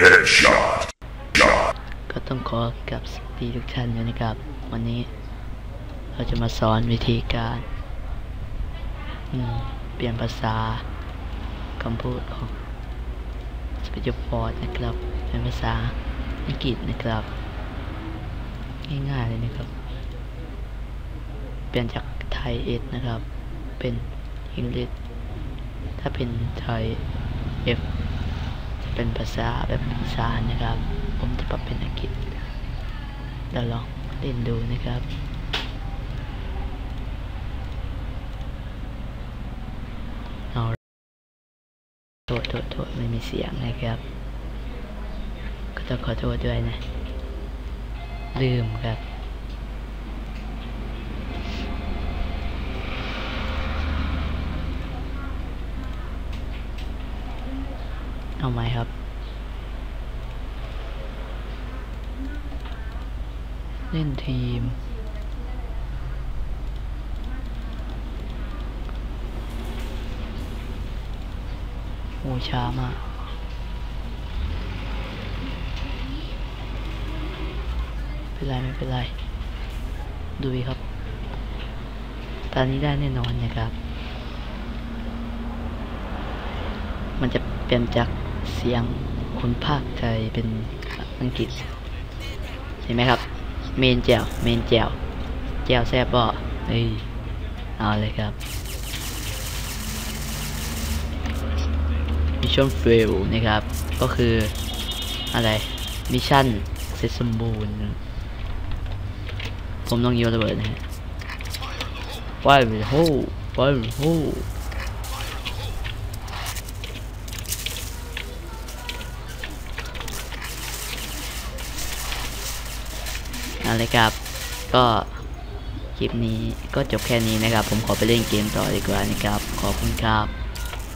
Headshot. ก็ต้องขอกับสวัสดีทุกท่านด้วยนะครับ วันนี้เราจะมาสอนวิธีการเปลี่ยนภาษาคำพูดของสเปเชียลฟอร์ดนะครับ เป็นภาษาอังกฤษนะครับ ง่ายๆเลยนะครับ เปลี่ยนจากไทยเอสนะครับ เป็นอังกฤษถ้าเป็นไทย F จะ เป็นภาษาแบบอีสานนะครับ ผมจะปรับเป็นอังกฤษเดี๋ยวลองเล่นดูนะครับเอาโทษโทษโทษไม่มีเสียงนะครับ ก็ต้องขอโทษด้วยนะ ลืมครับ เอาไหมครับ เล่นทีม โอ้ช้ามากเป็นไรไม่เป็นไร ดูดิครับ ตอนนี้ได้แน่นอนนะครับ มันจะเปลี่ยนจาก เสียงคุณภาคไทยเป็นอังกฤษ เห็นไหมครับ เมนแจวเมนแจวแจวแซบบ่เอ้ยเอาเลยครับมิชชั่นเฟลนะครับ ก็คืออะไรมิชชั่นเสร็จสมบูรณ์ ผมต้องโยนระเบิดนะฮะไฟไปโฮไฟ ไปโฮ้เอาเลยครับ ก็คลิปนี้ก็จบแค่นี้นะครับ ผมขอไปเล่นเกมต่อดีกว่านะครับ ขอบคุณครับ